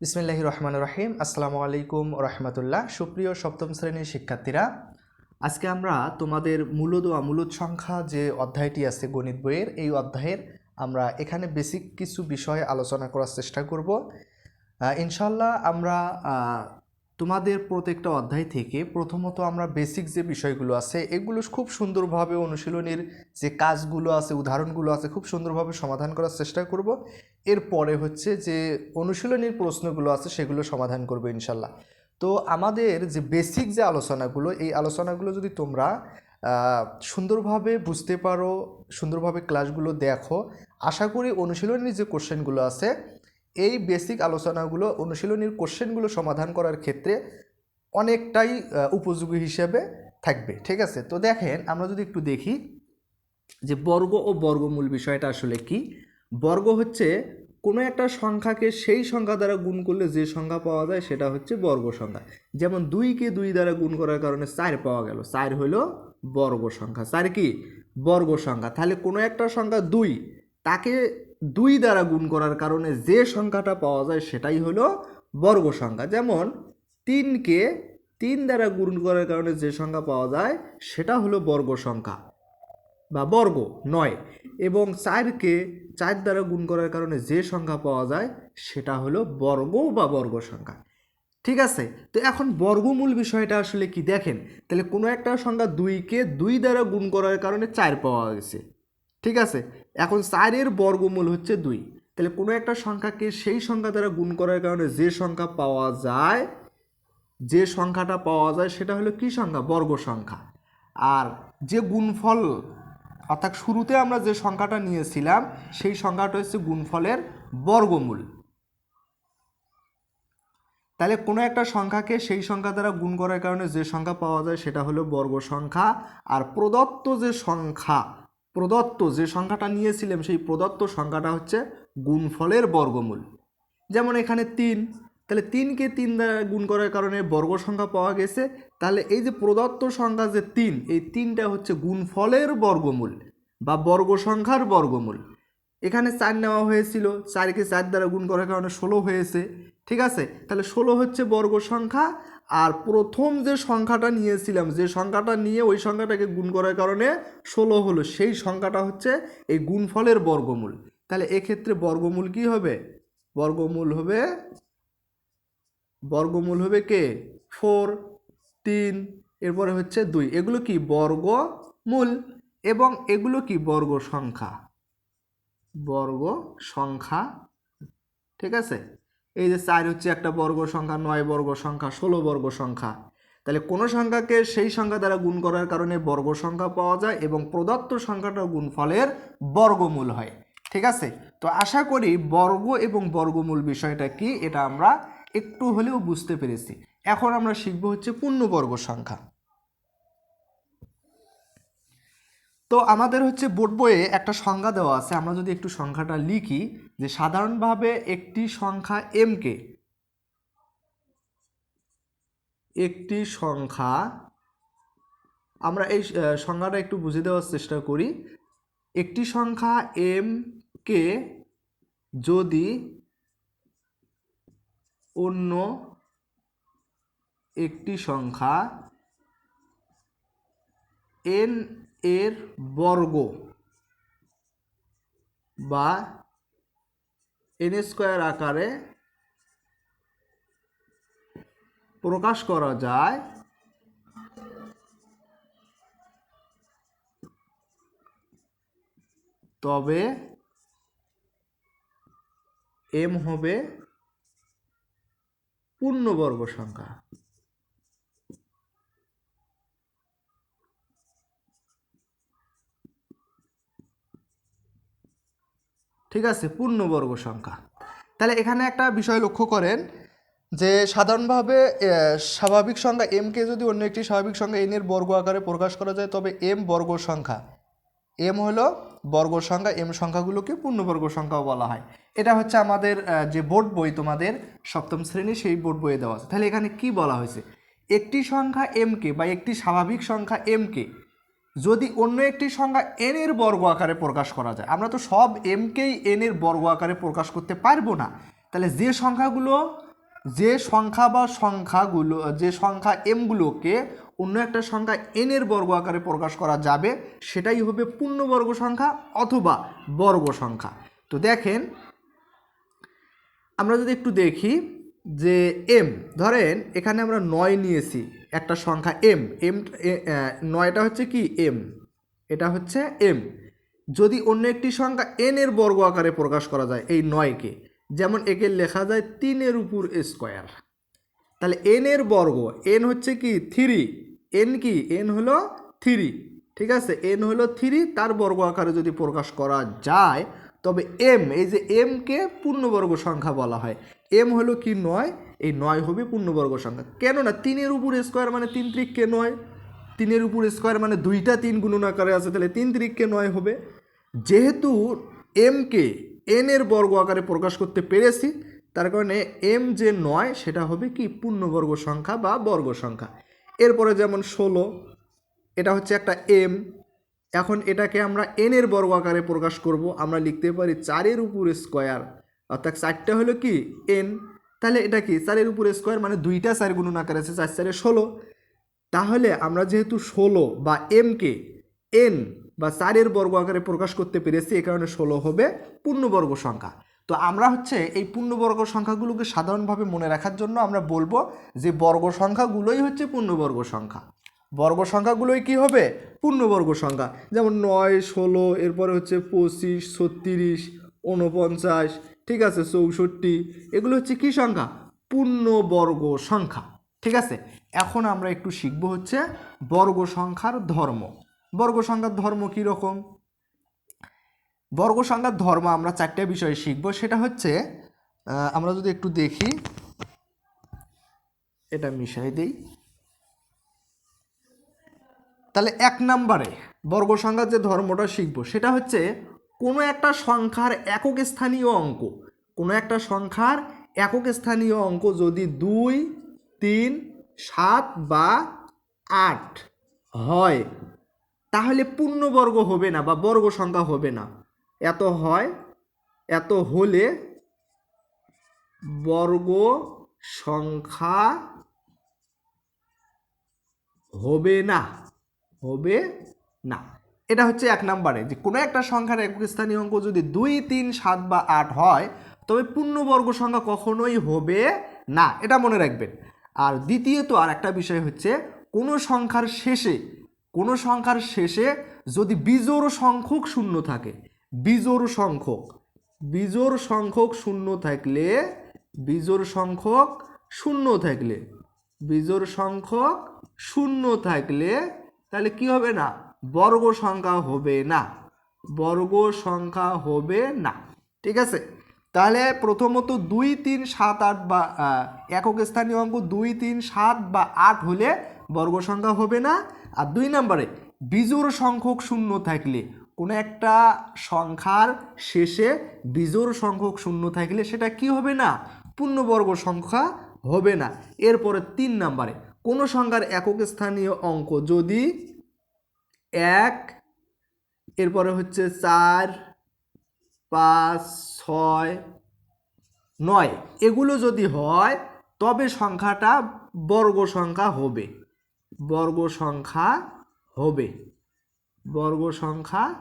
বিসমিল্লাহি রহমান রহিম। আসসালামু আলাইকুম রহমতুল্লাহ। সুপ্রিয় সপ্তম শ্রেণির শিক্ষার্থীরা, আজকে আমরা তোমাদের মূলদ ও আমূলদ সংখ্যা যে অধ্যায়টি আছে গণিত বইয়ের, এই অধ্যায়ের আমরা এখানে বেসিক কিছু বিষয়ে আলোচনা করার চেষ্টা করব। ইনশাল্লাহ আমরা তোমাদের প্রত্যেকটা অধ্যায় থেকে প্রথমত আমরা বেসিক যে বিষয়গুলো আছে, এগুলো খুব সুন্দরভাবে অনুশীলনের যে কাজগুলো আছে, উদাহরণগুলো আছে, খুব সুন্দরভাবে সমাধান করার চেষ্টা করব। এরপরে হচ্ছে যে অনুশীলনের প্রশ্নগুলো আছে, সেগুলো সমাধান করব ইনশাল্লাহ। তো আমাদের যে বেসিক যে আলোচনাগুলো, এই আলোচনাগুলো যদি তোমরা সুন্দরভাবে বুঝতে পারো, সুন্দরভাবে ক্লাসগুলো দেখো, আশা করি অনুশীলনীর যে কোশ্চেনগুলো আছে এই বেসিক আলোচনাগুলো, অনুশীলনীর কোশ্চেনগুলো সমাধান করার ক্ষেত্রে অনেকটাই উপযোগী হিসেবে থাকবে, ঠিক আছে? তো দেখেন, আমরা যদি একটু দেখি যে বর্গ ও বর্গমূল বিষয়টা আসলে কি? বর্গ হচ্ছে কোনো একটা সংখ্যাকে সেই সংখ্যা দ্বারা গুণ করলে যে সংখ্যা পাওয়া যায় সেটা হচ্ছে বর্গ সংখ্যা। যেমন দুইকে দুই দ্বারা গুণ করার কারণে চার পাওয়া গেল। চার হলো বর্গ সংখ্যা। চার কি? বর্গ সংখ্যা। তাহলে কোনো একটা সংখ্যা দুই, তাকে দুই দ্বারা গুণ করার কারণে যে সংখ্যাটা পাওয়া যায় সেটাই হলো বর্গ সংখ্যা। যেমন তিনকে তিন দ্বারা গুণ করার কারণে যে সংখ্যা পাওয়া যায় সেটা হলো বর্গ সংখ্যা বা বর্গ, নয়। এবং চারকে চার দ্বারা গুণ করার কারণে যে সংখ্যা পাওয়া যায় সেটা হলো বর্গ বা বর্গ সংখ্যা। ঠিক আছে? তো এখন বর্গমূল বিষয়টা আসলে কি দেখেন? তাহলে কোনো একটা সংখ্যা দুইকে দুই দ্বারা গুণ করার কারণে চার পাওয়া গেছে। ঠিক আছে? এখন চারের বর্গমূল হচ্ছে দুই। তাহলে কোনো একটা সংখ্যাকে সেই সংখ্যা দ্বারা গুণ করার কারণে যে সংখ্যা পাওয়া যায়, যে সংখ্যাটা পাওয়া যায় সেটা হলো কি সংখ্যা? বর্গ সংখ্যা। আর যে গুণফল, অর্থাৎ শুরুতে আমরা যে সংখ্যাটা নিয়েছিলাম, সেই সংখ্যাটা হচ্ছে গুণফলের বর্গমূল। তাহলে কোনো একটা সংখ্যাকে সেই সংখ্যা দ্বারা গুণ করার কারণে যে সংখ্যা পাওয়া যায় সেটা হলো বর্গ সংখ্যা। আর প্রদত্ত যে সংখ্যা প্রদত্ত যে সংখ্যাটা নিয়েছিলাম, সেই প্রদত্ত সংখ্যাটা হচ্ছে গুণফলের বর্গমূল। যেমন এখানে তিন, তাহলে তিনকে তিন দ্বারা গুণ করার কারণে বর্গ সংখ্যা পাওয়া গেছে। তাহলে এই যে প্রদত্ত সংখ্যা যে তিন, এই তিনটা হচ্ছে গুণফলের বর্গমূল বা বর্গ সংখ্যার বর্গমূল। এখানে চার নেওয়া হয়েছিল, চারকে চার দ্বারা গুণ করার কারণে ষোলো হয়েছে। ঠিক আছে? তাহলে ষোলো হচ্ছে বর্গ সংখ্যা আর প্রথম যে সংখ্যাটা নিয়েছিলাম, যে সংখ্যাটা নিয়ে ওই সংখ্যাটাকে গুণ করার কারণে ষোলো হলো, সেই সংখ্যাটা হচ্ছে এই গুণফলের বর্গমূল। তাহলে এক্ষেত্রে বর্গমূল কি হবে? বর্গমূল হবে বর্গমূল হবে কে? ফোর, তিন, এরপরে হচ্ছে দুই। এগুলো কি? বর্গমূল। এবং এগুলো কি? বর্গ সংখ্যা বর্গ সংখ্যা ঠিক আছে? এই যে চার হচ্ছে একটা বর্গ সংখ্যা, নয় বর্গ সংখ্যা, ষোলো বর্গ সংখ্যা। তাহলে কোনো সংখ্যাকে সেই সংখ্যা দ্বারা গুণ করার কারণে বর্গ সংখ্যা পাওয়া যায় এবং প্রদত্ত সংখ্যাটা গুণফলের বর্গমূল হয়। ঠিক আছে? তো আশা করি বর্গ এবং বর্গমূল বিষয়টা কি, এটা আমরা একটু হলেও বুঝতে পেরেছি। এখন আমরা শিখব হচ্ছে পূর্ণবর্গ সংখ্যা। তো আমাদের হচ্ছে বোর্ড বইয়ে একটা সংখ্যা দেওয়া আছে, আমরা যদি একটু সংখ্যাটা লিখি। যে সাধারণভাবে একটি সংখ্যা এমকে একটি সংখ্যা, আমরা এই সংখ্যাটা একটু বুঝে দেওয়ার চেষ্টা করি। একটি সংখ্যা এম কে যদি অন্য একটি সংখ্যা এন এর বর্গ বা এন স্কোয়ার আকারে প্রকাশ করা যায় তবে এম হবে পূর্ণবর্গ সংখ্যা। ঠিক আছে? পূর্ণবর্গ সংখ্যা। তাহলে এখানে একটা বিষয় লক্ষ্য করেন যে সাধারণভাবে স্বাভাবিক সংখ্যা এম কে যদি অন্য একটি স্বাভাবিক সংখ্যা এন এর বর্গ আকারে প্রকাশ করা যায়, তবে এম বর্গ সংখ্যা। এম হলো বর্গ সংখ্যা এম সংখ্যাগুলোকে পূর্ণবর্গ সংখ্যাও বলা হয়। এটা হচ্ছে আমাদের যে বোর্ড বই তোমাদের সপ্তম শ্রেণি, সেই বোর্ড বইয়ে দেওয়া আছে। তাহলে এখানে কি বলা হয়েছে? একটি সংখ্যা এম কে বা একটি স্বাভাবিক সংখ্যা এম কে যদি অন্য একটি সংখ্যা এন এর বর্গ আকারে প্রকাশ করা যায়, আমরা তো সব এমকেই এন এর বর্গ আকারে প্রকাশ করতে পারব না। তাহলে যে সংখ্যাগুলো, যে সংখ্যা বা সংখ্যাগুলো, যে সংখ্যা এমগুলোকে অন্য একটা সংখ্যা এন এর বর্গ আকারে প্রকাশ করা যাবে, সেটাই হবে পূর্ণবর্গ সংখ্যা অথবা বর্গ সংখ্যা। তো দেখেন, আমরা যদি একটু দেখি যে এম ধরেন এখানে আমরা নয় নিয়েছি, একটা সংখ্যা এম এম নয়টা হচ্ছে কি এম এটা হচ্ছে এম যদি অন্য একটি সংখ্যা এন এর বর্গ আকারে প্রকাশ করা যায় এই নয়কে, যেমন একে লেখা যায় তিনের উপর স্কোয়ার। তাহলে এন এর বর্গ এন হচ্ছে কি থ্রি এন কি? এন হলো থ্রি ঠিক আছে? এন হলো থ্রি তার বর্গ আকারে যদি প্রকাশ করা যায়, তবে এম এই যে এমকে পূর্ণবর্গ সংখ্যা বলা হয় এম হলো কি নয়? এই নয় হবে পূর্ণবর্গ সংখ্যা। কেননা তিনের উপর স্কোয়ার মানে তিন ত্রিককে নয়। তিনের উপর স্কোয়ার মানে দুইটা তিন গুণন আকারে আছে, তাহলে তিন ত্রিককে নয় হবে। যেহেতু এমকে এন এর বর্গ আকারে প্রকাশ করতে পেরেছি, তার কারণে এম যে নয়, সেটা হবে কি? পূর্ণবর্গ সংখ্যা বা বর্গ সংখ্যা। এরপরে যেমন ষোলো, এটা হচ্ছে একটা এম এখন এটাকে আমরা এন এর বর্গ আকারে প্রকাশ করব। আমরা লিখতে পারি চারের উপর স্কোয়ার অর্থাৎ চারটা হলো কি? এন তাহলে এটা কি? চারের উপর স্কোয়ার মানে দুইটা চার গুণন আকারে আছে, চার চারে ষোলো। তাহলে আমরা যেহেতু ষোলো বা এমকে এন বা চারের বর্গ আকারে প্রকাশ করতে পেরেছি, এ কারণে ষোলো হবে পূর্ণবর্গ সংখ্যা। তো আমরা হচ্ছে এই পূর্ণবর্গ সংখ্যাগুলোকে সাধারণভাবে মনে রাখার জন্য আমরা বলব যে বর্গ সংখ্যাগুলোই হচ্ছে পূর্ণবর্গ সংখ্যা। বর্গ সংখ্যাগুলোই কি হবে? পূর্ণবর্গ সংখ্যা। যেমন নয়, ষোলো, এরপরে হচ্ছে পঁচিশ, ছত্রিশ উনপঞ্চাশ ঠিক আছে, চৌষট্টি। এগুলো হচ্ছে কি সংখ্যা? পূর্ণবর্গ সংখ্যা। ঠিক আছে? এখন আমরা একটু শিখব হচ্ছে বর্গ সংখ্যার ধর্ম। বর্গ সংখ্যার ধর্ম কী রকম? বর্গ সংখ্যার ধর্ম আমরা চারটে বিষয়ে শিখব। সেটা হচ্ছে আমরা যদি একটু দেখি, এটা মিশাই দেই। তাহলে এক নম্বরে বর্গ সংখ্যার যে ধর্মটা শিখব, সেটা হচ্ছে কোনো একটা সংখ্যার একক স্থানীয় অঙ্ক, কোনো একটা সংখ্যার একক স্থানীয় অঙ্ক যদি দুই, তিন, সাত বা আট হয়, তাহলে পূর্ণবর্গ হবে না বা বর্গ সংখ্যা হবে না। এত হয়, এত হলে বর্গ সংখ্যা হবে না হবে না। এটা হচ্ছে এক নম্বরে, যে কোনো একটা সংখ্যার একক স্থানীয় অঙ্ক যদি দুই, তিন, সাত বা আট হয়, তবে পূর্ণবর্গ সংখ্যা কখনোই হবে না, এটা মনে রাখবেন। আর দ্বিতীয়ত আর একটা বিষয় হচ্ছে, কোনো সংখ্যার শেষে, কোনো সংখ্যার শেষে যদি বিজোড় সংখ্যক শূন্য থাকে, বিজোড় সংখ্যক বিজোড় সংখ্যক শূন্য থাকলে, বিজোড় সংখ্যক শূন্য থাকলে, বিজোড় সংখ্যক শূন্য থাকলে, তাহলে কি হবে না? বর্গ সংখ্যা হবে না। বর্গ সংখ্যা হবে না। ঠিক আছে? তাহলে প্রথমত দুই, তিন, সাত, আট বা একক স্থানীয় অঙ্ক দুই, তিন, সাত বা আট হলে বর্গ সংখ্যা হবে না। আর দুই নম্বরে, বিজোড় সংখ্যক শূন্য থাকলে কোনো একটা সংখ্যার শেষে বিজোড় সংখ্যক শূন্য থাকলে সেটা কি হবে না? পূর্ণবর্গ সংখ্যা হবে না। এরপরে তিন নম্বরে, কোনো সংখ্যার একক স্থানীয় অঙ্ক যদি এক, এরপরে হচ্ছে চার, পাঁচ, ছয়, নয়। এগুলো যদি হয়, তবে সংখ্যাটা বর্গ সংখ্যা হবে। বর্গ সংখ্যা হবে। বর্গ সংখ্যা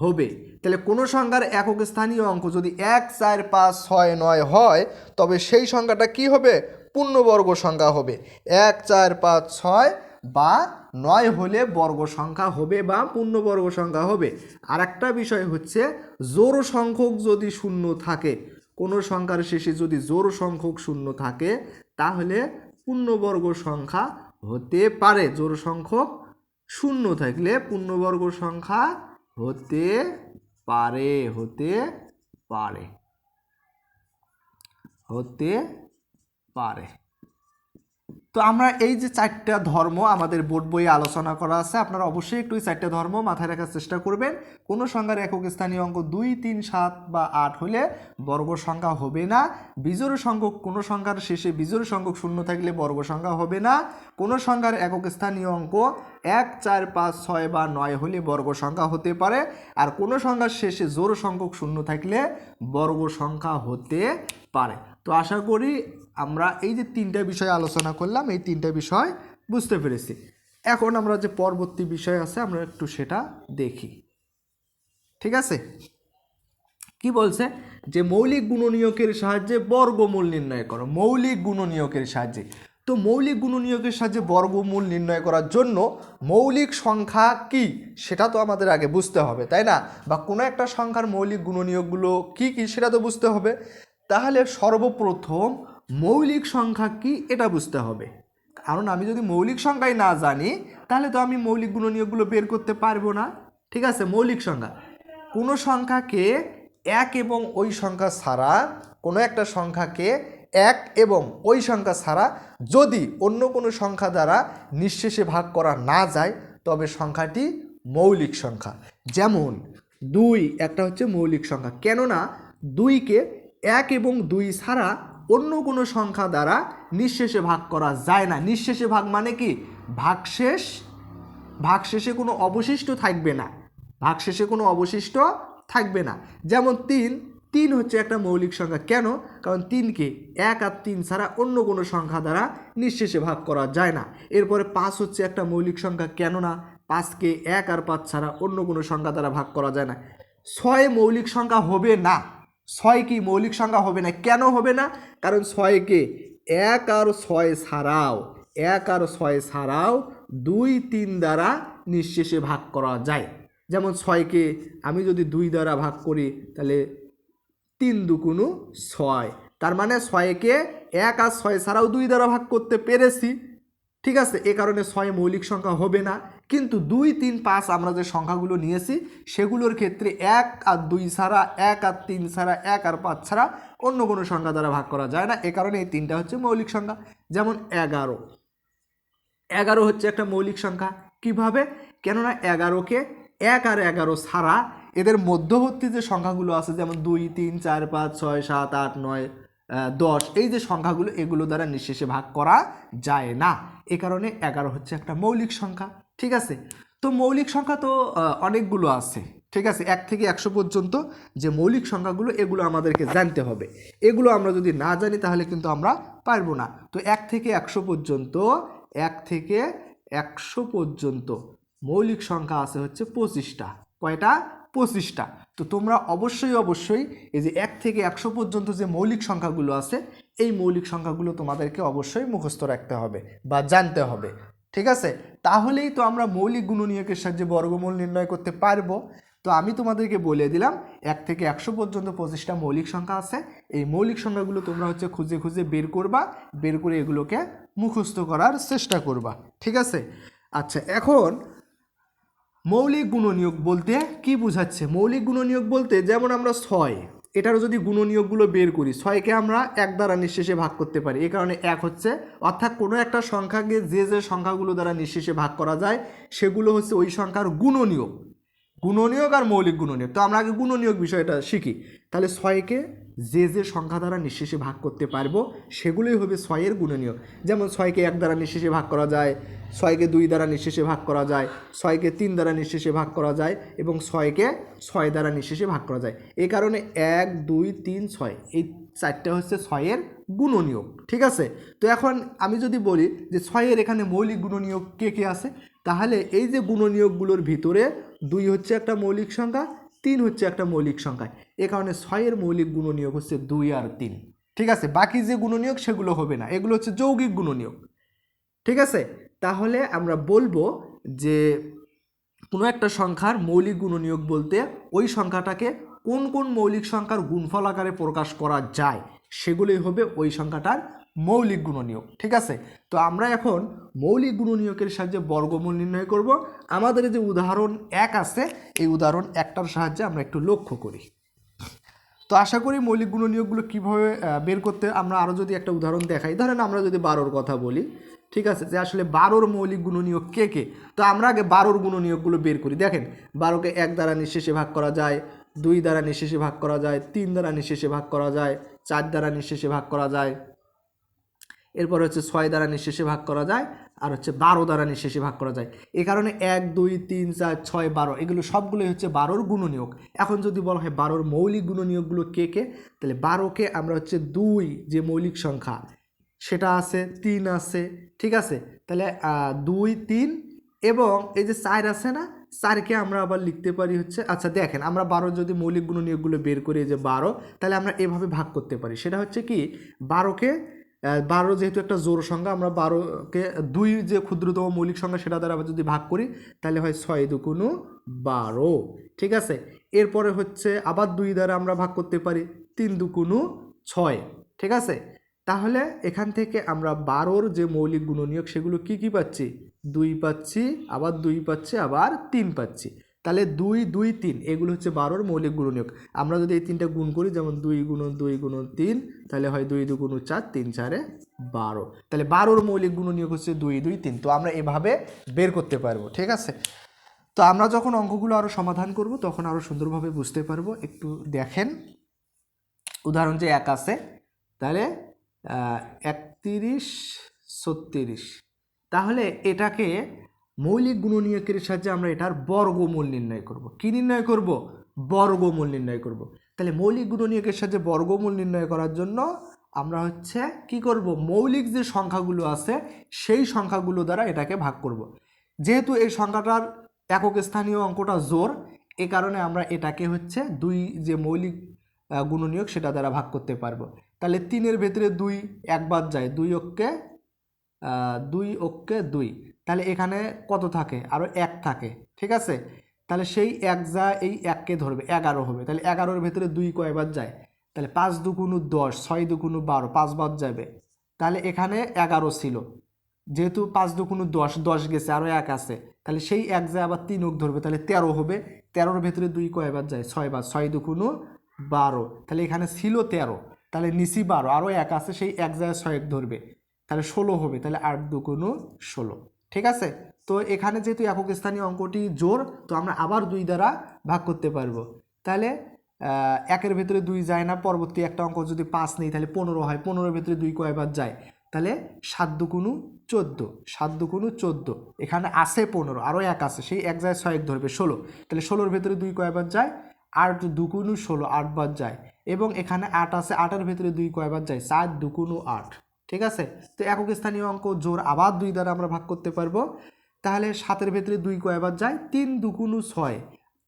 হবে। তাহলে কোনো সংখ্যার একক স্থানীয় অঙ্ক যদি এক, চার, পাঁচ, ছয়, নয় হয়, তবে সেই সংখ্যাটা কি হবে? পূর্ণবর্গ সংখ্যা হবে। এক, চার, পাঁচ, ছয় বা নয় হলে বর্গ সংখ্যা হবে বা পূর্ণবর্গ সংখ্যা হবে। আর একটা বিষয় হচ্ছে জোড় সংখ্যক যদি শূন্য থাকে, কোনো সংখ্যার শেষে যদি জোড় সংখ্যক শূন্য থাকে, তাহলে পূর্ণবর্গ সংখ্যা হতে পারে। জোড় সংখ্যক শূন্য থাকলে পূর্ণবর্গ সংখ্যা হতে পারে হতে পারে হতে পারে। তো আমরা এই যে চারটা ধর্ম আমাদের বোর্ড বইয়ে আলোচনা করা আছে, আপনারা অবশ্যই একটু চারটা ধর্ম মাথায় রাখার চেষ্টা করবেন। কোনো সংখ্যার একক স্থানীয় অঙ্ক দুই, তিন, সাত বা আট হলে বর্গ সংখ্যা হবে না। বিজোড় সংখ্যক কোনো সংখ্যার শেষে বিজোড় সংখ্যক শূন্য থাকলে বর্গ সংখ্যা হবে না। কোনো সংখ্যার একক স্থানীয় অঙ্ক এক, চার, পাঁচ, ছয় বা নয় হলে বর্গ সংখ্যা হতে পারে। আর কোনো সংখ্যার শেষে জোড় সংখ্যক শূন্য থাকলে বর্গ সংখ্যা হতে পারে। তো আশা করি আমরা এই যে তিনটা বিষয় আলোচনা করলাম, এই তিনটা বিষয় বুঝতে পেরেছি। এখন আমরা যে পরবর্তী বিষয় আছে, আমরা একটু সেটা দেখি। ঠিক আছে? কি বলছে? যে মৌলিক গুণনীয়কের সাহায্যে বর্গমূল নির্ণয় করো। মৌলিক গুণনীয়কের সাহায্যে। তো মৌলিক গুণনীয়কের সাহায্যে বর্গমূল নির্ণয় করার জন্য মৌলিক সংখ্যা কি? সেটা তো আমাদের আগে বুঝতে হবে, তাই না? বা কোনো একটা সংখ্যার মৌলিক গুণনীয়কগুলো কি কি, সেটা তো বুঝতে হবে। তাহলে সর্বপ্রথম মৌলিক সংখ্যা কি এটা বুঝতে হবে। কারণ আমি যদি মৌলিক সংখ্যাই না জানি, তাহলে তো আমি মৌলিক গুণনীয়কগুলো বের করতে পারব না। ঠিক আছে? মৌলিক সংখ্যা। কোনো সংখ্যাকে এক এবং ওই সংখ্যা ছাড়া, কোনো একটা সংখ্যাকে এক এবং ওই সংখ্যা ছাড়া যদি অন্য কোনো সংখ্যা দ্বারা নিঃশেষে ভাগ করা না যায়, তবে সংখ্যাটি মৌলিক সংখ্যা। যেমন দুই একটা হচ্ছে মৌলিক সংখ্যা। কেননা দুইকে এক এবং দুই ছাড়া অন্য কোনো সংখ্যা দ্বারা নিঃশেষে ভাগ করা যায় না। নিঃশেষে ভাগ মানে কি? ভাগশেষ ভাগশেষে কোনো অবশিষ্ট থাকবে না। ভাগশেষে কোনো অবশিষ্ট থাকবে না। যেমন তিন তিন হচ্ছে একটা মৌলিক সংখ্যা। কেন? কারণ তিনকে এক আর তিন ছাড়া অন্য কোনো সংখ্যা দ্বারা নিঃশেষে ভাগ করা যায় না। এরপরে পাঁচ হচ্ছে একটা মৌলিক সংখ্যা। কেন না? পাঁচকে এক আর পাঁচ ছাড়া অন্য কোনো সংখ্যা দ্বারা ভাগ করা যায় না। ছয় মৌলিক সংখ্যা হবে না। ছয় কি মৌলিক সংখ্যা হবে না? কেন হবে না? কারণ ছয়কে এক আর ছয় ছাড়াও, এক আর ছয় ছাড়াও দুই তিন দ্বারা নিঃশেষে ভাগ করা যায়। যেমন ছয়কে আমি যদি দুই দ্বারা ভাগ করি, তাহলে তিন দুকুনু ছয়। তার মানে ছয়কে এক আর ছয় ছাড়াও দুই দ্বারা ভাগ করতে পেরেছি। ঠিক আছে? এ কারণে ছয় মৌলিক সংখ্যা হবে না। কিন্তু দুই, তিন, পাঁচ আমরা যে সংখ্যাগুলো নিয়েছি, সেগুলোর ক্ষেত্রে এক আর দুই ছাড়া, এক আর তিন ছাড়া, এক আর পাঁচ ছাড়া অন্য কোনো সংখ্যা দ্বারা ভাগ করা যায় না। এ কারণে এই তিনটা হচ্ছে মৌলিক সংখ্যা। যেমন এগারো। এগারো হচ্ছে একটা মৌলিক সংখ্যা। কীভাবে? কেননা এগারোকে এক আর এগারো ছাড়া এদের মধ্যবর্তী যে সংখ্যাগুলো আছে, যেমন দুই, তিন, চার, পাঁচ, ছয়, সাত, আট, নয় দশ, এই যে সংখ্যাগুলো এগুলো দ্বারা নিঃশেষে ভাগ করা যায় না। এ কারণে এগারো হচ্ছে একটা মৌলিক সংখ্যা। ঠিক আছে? তো মৌলিক সংখ্যা তো অনেকগুলো আছে। ঠিক আছে? এক থেকে একশো পর্যন্ত যে মৌলিক সংখ্যাগুলো, এগুলো আমাদেরকে জানতে হবে। এগুলো আমরা যদি না জানি, তাহলে কিন্তু আমরা পারব না। তো এক থেকে একশো পর্যন্ত, এক থেকে একশো পর্যন্ত মৌলিক সংখ্যা আছে হচ্ছে পঁচিশটা। কয়টা? পঁচিশটা। তো তোমরা অবশ্যই অবশ্যই এই যে এক থেকে একশো পর্যন্ত যে মৌলিক সংখ্যাগুলো আছে, এই মৌলিক সংখ্যাগুলো তোমাদেরকে অবশ্যই মুখস্থ রাখতে হবে বা জানতে হবে। ঠিক আছে? তাহলেই তো আমরা মৌলিক গুণনীয়কের সাহায্যে বর্গমূল নির্ণয় করতে পারব। তো আমি তোমাদেরকে বলে দিলাম, এক থেকে একশো পর্যন্ত পঁচিশটা মৌলিক সংখ্যা আছে। এই মৌলিক সংখ্যাগুলো তোমরা হচ্ছে খুঁজে খুঁজে বের করবা, বের করে এগুলোকে মুখস্থ করার চেষ্টা করবা। ঠিক আছে? আচ্ছা এখন মৌলিক গুণনীয়ক বলতে কি বোঝাচ্ছে? মৌলিক গুণনীয়ক বলতে যেমন আমরা ছয় এটারও যদি গুণনীয়কগুলো বের করি, ছয়কে আমরা এক দ্বারা নিঃশেষে ভাগ করতে পারি। এ কারণে এক হচ্ছে, অর্থাৎ কোনো একটা সংখ্যাকে যে যে সংখ্যাগুলো দ্বারা নিঃশেষে ভাগ করা যায়, সেগুলো হচ্ছে ওই সংখ্যার গুণনীয়ক। গুণনীয়ক আর মৌলিক গুণনীয়ক। তো আমরা আগে গুণনীয়ক বিষয়টা শিখি। তাহলে ছয়কে যে যে সংখ্যা দ্বারা নিঃশেষে ভাগ করতে পারব, সেগুলোই হবে ছয়ের গুণনীয়ক। যেমন ছয়কে এক দ্বারা নিঃশেষে ভাগ করা যায়, ছয়কে দুই দ্বারা নিঃশেষে ভাগ করা যায়, ছয়কে তিন দ্বারা নিঃশেষে ভাগ করা যায় এবং ছয়কে ছয় দ্বারা নিঃশেষে ভাগ করা যায়। এই কারণে এক, দুই, তিন, ছয়, এই চারটা হচ্ছে ছয়ের গুণনীয়ক, ঠিক আছে? তো এখন আমি যদি বলি যে ছয়ের এখানে মৌলিক গুণনীয়ক কে কে আছে, তাহলে এই যে গুণনীয়কগুলোর ভিতরে দুই হচ্ছে একটা মৌলিক সংখ্যা, তিন হচ্ছে একটা মৌলিক সংখ্যা। এ কারণে ছয়ের মৌলিক গুণনীয়ক হচ্ছে দুই আর তিন। ঠিক আছে? বাকি যে গুণনীয়ক, সেগুলো হবে না। এগুলো হচ্ছে যৌগিক গুণনীয়ক। ঠিক আছে? তাহলে আমরা বলব যে কোনো একটা সংখ্যার মৌলিক গুণনীয়ক বলতে ওই সংখ্যাটাকে কোন কোন মৌলিক সংখ্যার গুণফল আকারে প্রকাশ করা যায়, সেগুলোই হবে ওই সংখ্যাটার মৌলিক গুণনীয়ক। ঠিক আছে? তো আমরা এখন মৌলিক গুণনীয়কের সাহায্যে বর্গমূল নির্ণয় করব। আমাদের যে উদাহরণ এক আছে, এই উদাহরণ একটার সাহায্যে আমরা একটু লক্ষ্য করি। তো আশা করি মৌলিক গুণনীয়কগুলো কীভাবে বের করতে আমরা আরও যদি একটা উদাহরণ দেখাই। ধরেন আমরা যদি বারোর কথা বলি, ঠিক আছে? যে আসলে বারোর মৌলিক গুণনীয়ক কে কে? তো আমরা আগে বারোর গুণনীয়কগুলো বের করি। দেখেন, বারোকে এক দ্বারা নিঃশেষে ভাগ করা যায়, দুই দ্বারা নিঃশেষে ভাগ করা যায়, তিন দ্বারা নিঃশেষে ভাগ করা যায়, চার দ্বারা নিঃশেষে ভাগ করা যায়, এরপর হচ্ছে ছয় দ্বারা নিঃশেষে ভাগ করা যায় আর হচ্ছে বারো দ্বারা নিঃশেষে ভাগ করা যায়। এ কারণে এক, দুই, তিন, চার, ছয়, বারো, এগুলো সবগুলোই হচ্ছে বারোর গুণনীয়ক। এখন যদি বলা হয় বারোর মৌলিক গুণনীয়কগুলো কে কে, তাহলে বারোকে আমরা হচ্ছে দুই যে মৌলিক সংখ্যা, সেটা আছে, তিন আছে, ঠিক আছে? তাহলে দুই, তিন এবং এই যে চার আছে না, চারকে আমরা আবার লিখতে পারি হচ্ছে আচ্ছা দেখেন, আমরা বারো যদি মৌলিক গুণনীয়কগুলো বের করি যে বারো, তাহলে আমরা এভাবে ভাগ করতে পারি। সেটা হচ্ছে কি, বারোকে বারো যেহেতু একটা জোর সংখ্যা, আমরা বারোকে দুই যে ক্ষুদ্রতম মৌলিক সংখ্যা সেটা দ্বারা যদি ভাগ করি, তাহলে হয় ছয় দুকুনো বারো। ঠিক আছে? এরপরে হচ্ছে আবার দুই দ্বারা আমরা ভাগ করতে পারি, তিন দুকুনো ছয়। ঠিক আছে? তাহলে এখান থেকে আমরা বারোর যে মৌলিক গুণনীয়ক, সেগুলো কি কি পাচ্ছি? দুই পাচ্ছি, আবার দুই পাচ্ছি, আবার তিন পাচ্ছি। তাহলে দুই দুই, তিন, এগুলো হচ্ছে বারোর মৌলিক গুণনীয়ক আমরা যদি এই তিনটা গুণ করি, যেমন দুই গুণ দুই গুণ তিন, তাহলে হয় দুই দুগুণ চার, তিন চারে বারো। তাহলে বারোর মৌলিক গুণনীয়ক হচ্ছে দুই দুই, তিন। তো আমরা এভাবে বের করতে পারব, ঠিক আছে? তো আমরা যখন অঙ্কগুলো আরও সমাধান করব, তখন আরও সুন্দরভাবে বুঝতে পারব। একটু দেখেন। উদাহরণ যে এক আছে, তাহলে একত্রিশ, ছত্রিশ। তাহলে এটাকে মৌলিক গুণনীয়কের সাহায্যে আমরা এটার বর্গমূল নির্ণয় করব। কি নির্ণয় করব? বর্গমূল নির্ণয় করব। তাহলে মৌলিক গুণনীয়কের সাহায্যে বর্গমূল নির্ণয় করার জন্য আমরা হচ্ছে কি করব? মৌলিক যে সংখ্যাগুলো আছে, সেই সংখ্যাগুলো দ্বারা এটাকে ভাগ করব। যেহেতু এই সংখ্যাটার একক স্থানীয় অঙ্কটা জোর, এ কারণে আমরা এটাকে হচ্ছে দুই যে মৌলিক গুণনীয়ক সেটা দ্বারা ভাগ করতে পারব। তাহলে তিনের ভেতরে দুই একবার যায়, দুই অক্ষে দুই অক্ষে দুই। তাহলে এখানে কত থাকে? আরও এক থাকে, ঠিক আছে? তাহলে সেই এক যা এই এককে ধরবে, এগারো হবে। তাহলে এগারোর ভেতরে দুই কয়বার যায়? তাহলে পাঁচ দুগুণু দশ, ছয় দুগুণু বারো পাঁচবার যাবে। তাহলে এখানে এগারো ছিল। যেহেতু পাঁচ দুগুণু দশ দশ গেছে আরও এক আছে। তাহলে সেই এক যায় আবার তিন অক ধরবে, তাহলে তেরো হবে। তেরোর ভেতরে দুই কয়বার যায়? ছয়বার ছয় দুগুণু বারো। তাহলে এখানে ছিল তেরো। তাহলে নিচি বারো আরও এক আছে, সেই এক জায়গায় ছয় ধরবে। তাহলে ষোলো হবে, তাহলে আট দুগুণু ষোলো। ঠিক আছে? তো এখানে যেহেতু একক স্থানীয় অঙ্কটি জোর, তো আমরা আবার দুই দ্বারা ভাগ করতে পারব। তাহলে একের ভেতরে দুই যায় না, পরবর্তী একটা অঙ্ক যদি পাঁচ নেই, তাহলে পনেরো হয়। পনেরোর ভেতরে দুই কয়বার যায়? তাহলে সাত দুকুনু চোদ্দ, সাত দুকুনু চোদ্দ। এখানে আছে পনেরো, আরও এক আছে, সেই এক যায় ছয় এক ধরবে, ষোলো। তাহলে ষোলোর ভেতরে দুই কয়বার যায়? আট দুকুনু ষোলো আটবার যায়। এবং এখানে আট আছে, আটের ভেতরে দুই কয়বার যায়? চার দুকুনু আট। ঠিক আছে? তো একক স্থানীয় অঙ্ক জোর আবার দুই দ্বারা আমরা ভাগ করতে পারব। তাহলে সাতের ভেতরে দুই কয়বার যায় তিন দুকুনু ছয়।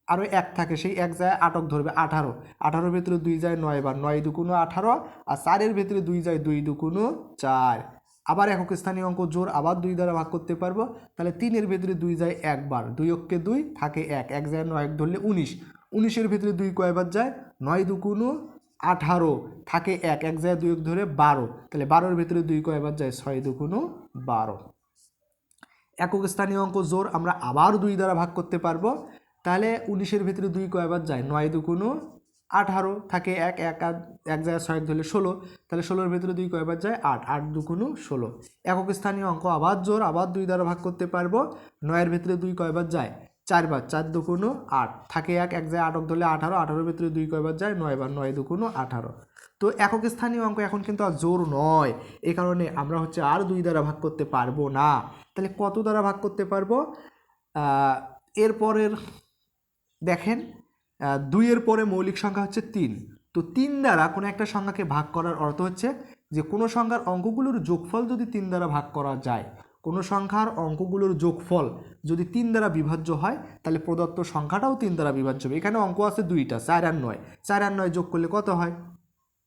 আরও এক থাকে, সেই এক যায় আটক ধরবে আঠারো। আঠারোর ভেতরে দুই যায় নয় বার নয় দুকুনো আঠারো। আর চারের ভেতরে দুই যায় দুই দুকুনো চার। আবার একক স্থানীয় অঙ্ক জোর আবার দুই দ্বারা ভাগ করতে পারব। তাহলে তিনের ভেতরে দুই যায় একবার, দুই অক্ষে দুই থাকে এক। এক যায় নয় এক ধরলে উনিশ। উনিশের ভেতরে দুই কয়বার যায় নয় দুকুনো আঠারো, থাকে এক এক যায় দুই ধরে বারো। তাহলে বারোর ভিতরে দুই কয়বার যায় ছয় দুকুনো বারো। একক স্থানীয় অঙ্ক জোর, আমরা আবার দুই দ্বারা ভাগ করতে পারব। তাহলে উনিশের ভিতরে দুই কয়বার যায় নয় দুগুণো আঠারো, থাকে এক এক এক জায়গায় ছয় ধরলে ষোলো। তাহলে ষোলোর ভিতরে দুই কয়বার যায় আট আট দুগুণো ষোলো। একক স্থানীয় অঙ্ক আবার জোর, আবার দুই দ্বারা ভাগ করতে পারব। নয়ের ভিতরে দুই কয়বার যায় চারবার চার দুগুণো আট। থাকে এক এক জায়গায় আটক ধরলে আঠারো, আঠারোর ভিতরে দুই কয়বার যায় নয়বার নয় দুগুণো আঠারো। তো একক স্থানীয় অঙ্ক এখন কিন্তু আর জোর নয়। এ কারণে আমরা হচ্ছে আর দুই দ্বারা ভাগ করতে পারব না। তাহলে কত দ্বারা ভাগ করতে পারব? এরপরের দেখেন দুইয়ের পরে মৌলিক সংখ্যা হচ্ছে তিন। তো তিন দ্বারা কোনো একটা সংখ্যাকে ভাগ করার অর্থ হচ্ছে যে কোনো সংখ্যার অঙ্কগুলোর যোগফল যদি তিন দ্বারা ভাগ করা যায় কোনো সংখ্যার অঙ্কগুলোর যোগফল যদি তিন দ্বারা বিভাজ্য হয়, তাহলে প্রদত্ত সংখ্যাটাও তিন দ্বারা বিভাজ্য হবে। এখানে অঙ্ক আছে দুইটা, চার আর নয়। চার আর নয় যোগ করলে কত হয়?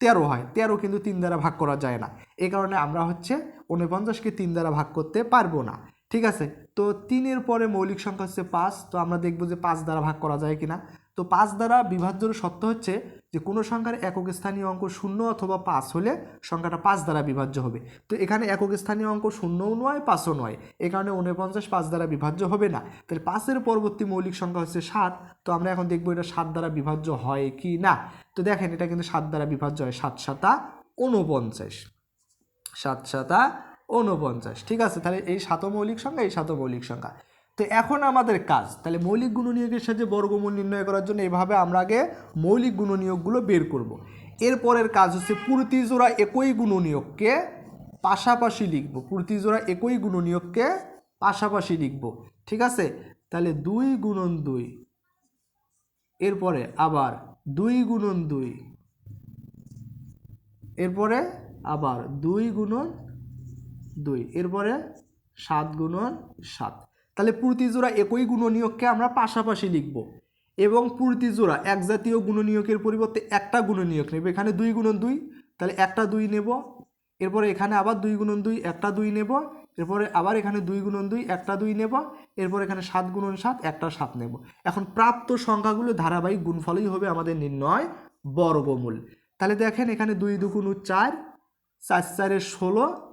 তেরো হয়। তেরো কিন্তু তিন দ্বারা ভাগ করা যায় না। এ কারণে আমরা হচ্ছে উনপঞ্চাশকে তিন দ্বারা ভাগ করতে পারব না। ঠিক আছে? তো তিনের পরে মৌলিক সংখ্যা হচ্ছে পাঁচ। তো আমরা দেখব যে পাঁচ দ্বারা ভাগ করা যায় কিনা। তো পাঁচ দ্বারা বিভাজ্যর সত্য হচ্ছে যে কোনো সংখ্যার একক স্থানীয় অঙ্ক শূন্য অথবা পাঁচ হলে সংখ্যাটা পাঁচ দ্বারা বিভাজ্য হবে। তো এখানে একক স্থানীয় অঙ্ক শূন্যও নয়, পাঁচও নয়। এই কারণে উনপঞ্চাশ পাঁচ দ্বারা বিভাজ্য হবে না। তাহলে পাঁচের পরবর্তী মৌলিক সংখ্যা হচ্ছে সাত। তো আমরা এখন দেখব এটা সাত দ্বারা বিভাজ্য হয় কি না। তো দেখেন, এটা কিন্তু সাত দ্বারা বিভাজ্য হয়। সাত সাতা উনপঞ্চাশ সাত সাতা উনপঞ্চাশ ঠিক আছে? তাহলে এই সাত মৌলিক সংখ্যা, এই সাত মৌলিক সংখ্যা। তো এখন আমাদের কাজ। তাহলে মৌলিক গুণনীয়কের সাথে বর্গমূল নির্ণয় করার জন্য এভাবে আমরা আগে মৌলিক গুণনীয়কগুলো বের করব। এরপরের কাজ হচ্ছে প্রতি জোড়া একই গুণনীয়ককে পাশাপাশি লিখব। প্রতি জোড়া একই গুণনীয়ককে পাশাপাশি লিখব। ঠিক আছে? তাহলে দুই গুণন দুই। এরপরে আবার দুই গুণন দুই। এরপরে আবার দুই গুণন দুই। এরপরে সাত গুণন সাত। তাহলে প্রতি জোড়া একই গুণনীয়ককে আমরা পাশাপাশি লিখব। এবং প্রতি জোড়া এক জাতীয় গুণনীয়কের পরিবর্তে একটা গুণনীয়ক নেব। এখানে দুই গুণন দুই, তাহলে একটা দুই নেব। এরপরে এখানে আবার দুই গুণন দুই, একটা দুই নেব। এরপরে আবার এখানে দুই গুণন দুই, একটা দুই নেব। এরপর এখানে সাত গুণন সাত, একটা সাত নেব। এখন প্রাপ্ত সংখ্যাগুলো ধারাবাহিক গুণফলই হবে আমাদের নির্ণয় বর্গমূল। তাহলে দেখেন এখানে দুই দুগুণ চার চার চারের ষোলো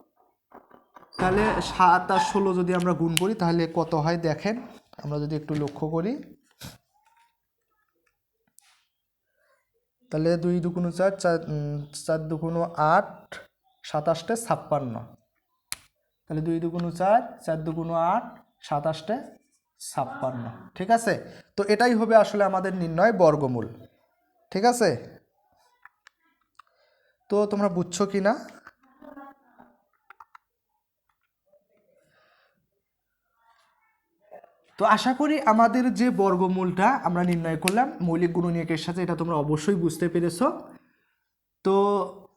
তাহলে সাত আর ষোলো যদি আমরা গুণ করি, তাহলে কত হয় দেখেন? আমরা যদি একটু লক্ষ্য করি। তাহলে দুই দুগুণ চার চার চার দুগুণ আট, সাতাশটে ছাপ্পান্ন। তাহলে দুই দুগুণ চার চার দুগুণ আট, সাতাশটে ছাপ্পান্ন। ঠিক আছে? তো এটাই হবে আসলে আমাদের নির্ণয় বর্গমূল। ঠিক আছে? তো তোমরা বুঝছ কি না তো আশা করি আমাদের যে বর্গমূলটা আমরা নির্ণয় করলাম, মৌলিক গুণনীয়কের সাথে, এটা তোমরা অবশ্যই বুঝতে পেরেছ। তো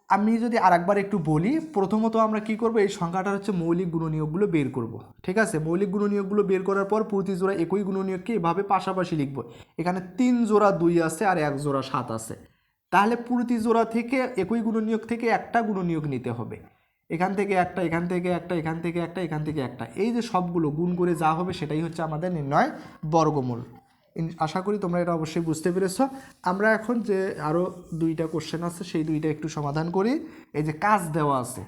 আমি যদি আরেকবার একটু বলি, প্রথমত আমরা কি করব, এই সংখ্যাটা হচ্ছে মৌলিক গুণনীয়কগুলো বের করব। ঠিক আছে? মৌলিক গুণনীয়কগুলো বের করার পর প্রতি জোড়া একই গুণনীয়ককে এভাবে পাশাপাশি লিখব। এখানে তিন জোড়া দুই আছে আর এক জোড়া সাত আছে। তাহলে প্রতি জোড়া থেকে একই গুণনীয়ক থেকে একটা গুণনীয়ক নিতে হবে। এখান থেকে একটা, এখান থেকে একটা, এখান থেকে একটা, এখান থেকে একটা। এই যে সবগুলো গুণ করে যা হবে সেটাই হচ্ছে আমাদের নির্ণয় বর্গমূল। আশা করি তোমরা এটা অবশ্যই বুঝতে পেরেছ। আমরা এখন যে আরও দুইটা কোশ্চেন আছে, সেই দুইটা একটু সমাধান করি। এই যে কাজ দেওয়া আছে।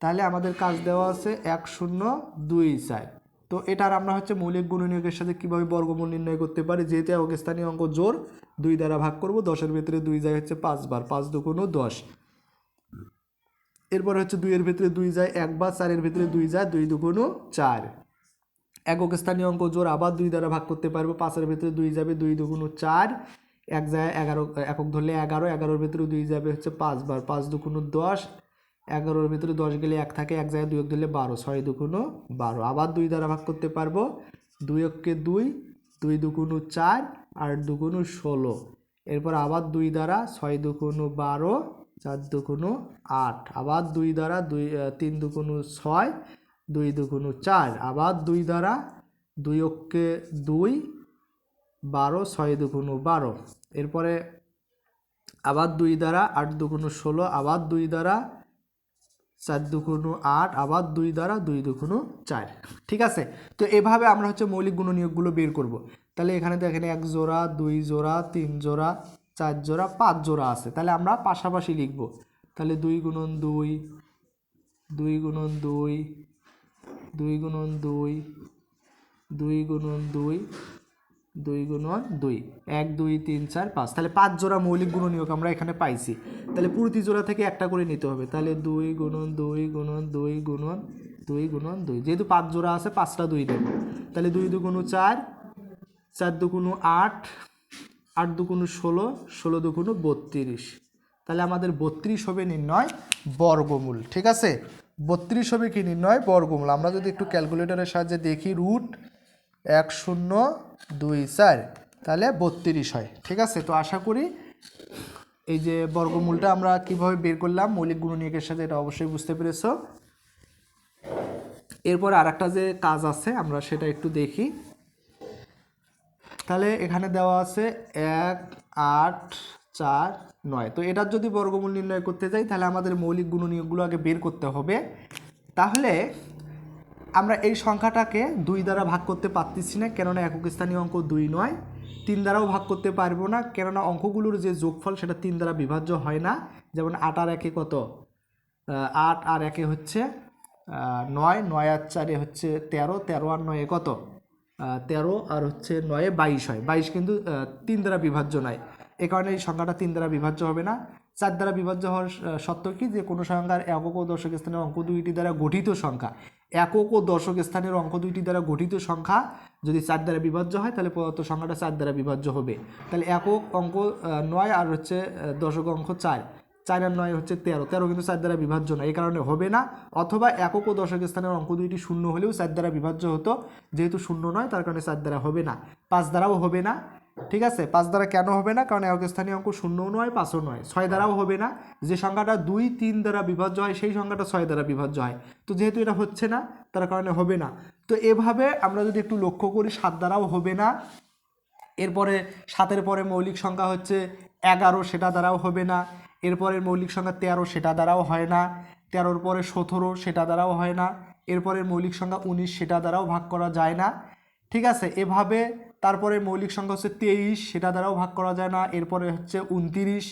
তাহলে আমাদের কাজ দেওয়া আছে এক শূন্য দুই চার। তো এটার আমরা হচ্ছে মৌলিক গুণনীয়কের সাথে কীভাবে বর্গমূল নির্ণয় করতে পারি? যেহেতু একক স্থানীয় অঙ্ক জোর, দুই দ্বারা ভাগ করব, দশের ভিতরে দুই যায় হচ্ছে পাঁচবার পাঁচ দুগুণ দশ। এরপরে হচ্ছে দুইয়ের ভিতরে দুই যায়, এক বা চারের ভিতরে দুই যায়, দুই দুগুণ চার। একক স্থানীয় অঙ্ক জোর আবার দুই দ্বারা ভাগ করতে পারব, পাঁচের ভিতরে দুই যাবে দুই দুগুণ চার, এক যায় এগারো, একক ধরলে এগারো, এগারোর ভিতরে দুই যাবে হচ্ছে পাঁচবার পাঁচ দুগুণ দশ, এগারোর ভিতরে দশ গেলে এক থাকে, এক জায়গায় দুই ধরলে বারো, ছয় দুগুণ বারো। আবার দুই দ্বারা ভাগ করতে পারব, দুই অক্ষে দুই দুই দুগুণ চার আর দুগুণ ষোলো। এরপর আবার দুই দ্বারা ছয় দুগুণ বারো চার দুগুণ আট, আবার দুই দ্বারা দুই তিন দুগুণ ছয়, দুই দুগুণ চার, আবার দুই দ্বারা দুই অক্ষে দুই, বারো, ছয় দুগুণ বারো। এরপরে আবার দুই দ্বারা আট দুগুণ ষোলো, আবার দুই দ্বারা চার দুগুণ আট, আবার দুই দ্বারা দুই দুগুণ চার। ঠিক আছে? তো এভাবে আমরা হচ্ছে মৌলিক গুণনীয়কগুলো বের করব। তাহলে এখানে দেখেন এক জোড়া, দুই জোড়া, তিন জোড়া চার জোড়া, পাঁচ জোড়া আছে। তাহলে আমরা পাশাপাশি লিখব। তাহলে দুই গুণন দুই দুই গুণন দুই দুই গুণন দুই দুই গুণন দুই দুই গুণন দুই। এক, দুই, তিন, চার, পাঁচ। তাহলে পাঁচ জোড়া মৌলিক গুণনীয়ক আমরা এখানে পাইছি। তাহলে প্রতি জোড়া থেকে একটা করে নিতে হবে। তাহলে দুই গুণন দুই গুণন দুই গুণন দুই গুণন দুই। যেহেতু পাঁচ জোড়া আছে, পাঁচটা দুই দেব। তাহলে দুই দুগুণ চার চার দুগুণ আট আট দুগুণ ষোলো ষোলো দুগুণ বত্রিশ। তাহলে আমাদের বত্রিশ হবে নির্ণয় বর্গমূল, ঠিক আছে? বত্রিশ হবে কি নির্ণয় বর্গমূল? আমরা যদি একটু ক্যালকুলেটরের সাহায্যে দেখি, রুট এক শূন্য দুই চার, তাহলে বত্রিশ হয়, ঠিক আছে? তো আশা করি এই যে বর্গমূলটা আমরা কীভাবে বের করলাম, মৌলিক গুণনীয়কের সাথে এটা অবশ্যই বুঝতে পেরেছ। এরপর আর যে কাজ আছে, আমরা সেটা একটু দেখি। তাহলে এখানে দেওয়া আছে এক, আট, চার, নয়। তো এটার যদি বর্গমূল নির্ণয় করতে যাই, তাহলে আমাদের মৌলিক গুণনীয়কগুলো আগে বের করতে হবে। তাহলে আমরা এই সংখ্যাটাকে দুই দ্বারা ভাগ করতে পারতেছি না, কেননা একক স্থানীয় অঙ্ক দুই নয়। তিন দ্বারাও ভাগ করতে পারব না, কেননা অঙ্কগুলোর যে যোগফল, সেটা তিন দ্বারা বিভাজ্য হয় না। যেমন আট আর একে কত? আট আর একে হচ্ছে নয় নয় আর চারে হচ্ছে তেরো তেরো আর নয়ে কত? তেরো আর হচ্ছে নয়ে বাইশ হয়। বাইশ কিন্তু তিন দ্বারা বিভাজ্য নয়। এ কারণে এই সংখ্যাটা তিন দ্বারা বিভাজ্য হবে না। চার দ্বারা বিভাজ্য হওয়ার সত্ত্বেও কি? যে কোনো সংখ্যার একক ও দশক স্থানের অঙ্ক দুইটি দ্বারা গঠিত সংখ্যা। একক ও দশক স্থানের অঙ্ক দুইটি দ্বারা গঠিত সংখ্যা যদি চার দ্বারা বিভাজ্য হয়, তাহলে প্রদত্ত সংখ্যাটা চার দ্বারা বিভাজ্য হবে। তাহলে একক অঙ্ক নয় আর হচ্ছে দশক অঙ্ক চার। চার আর নয় হচ্ছে তেরো। তেরো কিন্তু চার দ্বারা বিভাজ্য না এই কারণে হবে না। অথবা একক ও দশক স্থানের অঙ্ক দুইটি শূন্য হলেও চার দ্বারা বিভাজ্য হতো। যেহেতু শূন্য নয়, তার কারণে চার দ্বারা হবে না। পাঁচ দ্বারাও হবে না। ঠিক আছে? পাঁচ দ্বারা কেন হবে না? কারণ একক স্থানীয় অঙ্ক শূন্যও নয়, পাঁচও নয়। ছয় দ্বারাও হবে না। যে সংখ্যাটা দুই, তিন দ্বারা বিভাজ্য হয়, সেই সংখ্যাটা ছয় দ্বারা বিভাজ্য হয়। তো যেহেতু এটা হচ্ছে না, তার কারণে হবে না। তো এভাবে আমরা যদি একটু লক্ষ্য করি, সাত দ্বারাও হবে না। এরপরে সাতের পরে মৌলিক সংখ্যা হচ্ছে এগারো, সেটা দ্বারাও হবে না। এরপরের মৌলিক সংখ্যা তেরো, সেটা দ্বারাও হয় না। তেরোর পরে সতেরো, সেটা দ্বারাও হয় না। এরপরের মৌলিক সংখ্যা উনিশ, সেটা দ্বারাও ভাগ করা যায় না। ঠিক আছে, এভাবে তারপরে মৌলিক সংখ্যা হচ্ছে তেইশ, সেটা দ্বারাও ভাগ করা যায় না। এরপরে হচ্ছে উনতিরিশ,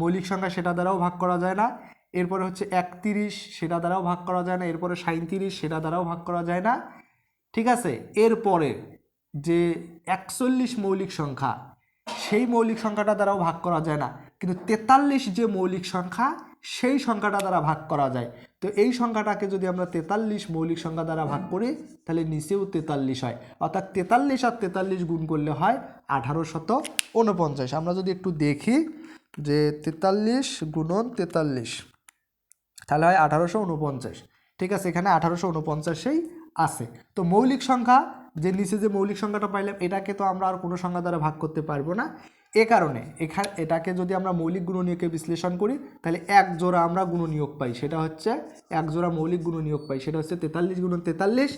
মৌলিক সংখ্যা সেটা দ্বারাও ভাগ করা যায় না। এরপরে হচ্ছে একতিরিশ, সেটা দ্বারাও ভাগ করা যায় না। এরপরে সাঁত্রিশ সেটা দ্বারাও ভাগ করা যায় না। ঠিক আছে, এরপরে যে একচল্লিশ মৌলিক সংখ্যা, সেই মৌলিক সংখ্যাটা দ্বারাও ভাগ করা যায় না। কিন্তু তেতাল্লিশ যে মৌলিক সংখ্যা, সেই সংখ্যাটা দ্বারা ভাগ করা যায়। তো এই সংখ্যাটাকে যদি আমরা তেতাল্লিশ মৌলিক সংখ্যা দ্বারা ভাগ করি, তাহলে নিচেও তেতাল্লিশ হয়। অর্থাৎ তেতাল্লিশ আর তেতাল্লিশ গুণ করলে হয় আঠারো শত উনপঞ্চাশ আমরা যদি একটু দেখি যে তেতাল্লিশ গুণন তেতাল্লিশ, তাহলে হয় আঠারোশো উনপঞ্চাশ ঠিক আছে, এখানে আঠারোশো উনপঞ্চাশেই আছে। তো মৌলিক সংখ্যা, যে নিচে যে মৌলিক সংখ্যাটা পাইলাম, এটাকে তো আমরা আর কোনো সংখ্যা দ্বারা ভাগ করতে পারব না। এ কারণে এখানে এটাকে যদি আমরা মৌলিক গুণনীয়কে বিশ্লেষণ করি, তাহলে এক জোড়া আমরা গুণনীয়ক পাই। সেটা হচ্ছে এক জোড়া মৌলিক গুণনীয়ক পাই। সেটা হচ্ছে তেতাল্লিশ গুণন তেতাল্লিশ।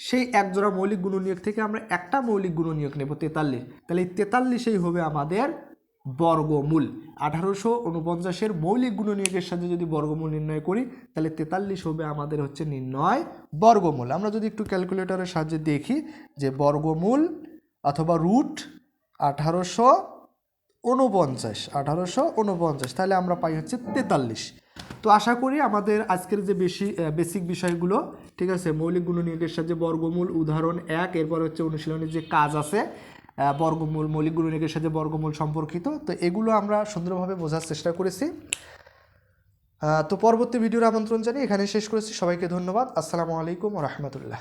সেই এক জোড়া মৌলিক গুণনীয়ক থেকে আমরা একটা মৌলিক গুণনীয়ক নেব, তেতাল্লিশ। তাহলে এই তেতাল্লিশেই হবে আমাদের বর্গমূল। আঠারোশো উনপঞ্চাশের মৌলিক গুণনীয়কের সাথে যদি বর্গমূল নির্ণয় করি, তাহলে তেতাল্লিশ হবে আমাদের হচ্ছে নির্ণয় বর্গমূল। আমরা যদি একটু ক্যালকুলেটরের সাহায্যে দেখি যে বর্গমূল অথবা রুট আঠারোশো উনপঞ্চাশ আঠারোশো উনপঞ্চাশ তাহলে আমরা পাই হচ্ছে তেতাল্লিশ। তো আশা করি আমাদের আজকের যে বেশি বেসিক বিষয়গুলো, ঠিক আছে মৌলিক গুণনীয়কের সাথে বর্গমূল উদাহরণ এক, এরপর হচ্ছে অনুশীলনের যে কাজ আছে বর্গমূল মৌলিক গুণনীয়কের সাথে বর্গমূল সম্পর্কিত, তো এগুলো আমরা সুন্দরভাবে বোঝার চেষ্টা করেছি। তো পরবর্তী ভিডিওর আমন্ত্রণ জানিয়ে এখানে শেষ করেছি। সবাইকে ধন্যবাদ। আসসালামু আলাইকুম রহমতুল্লাহ।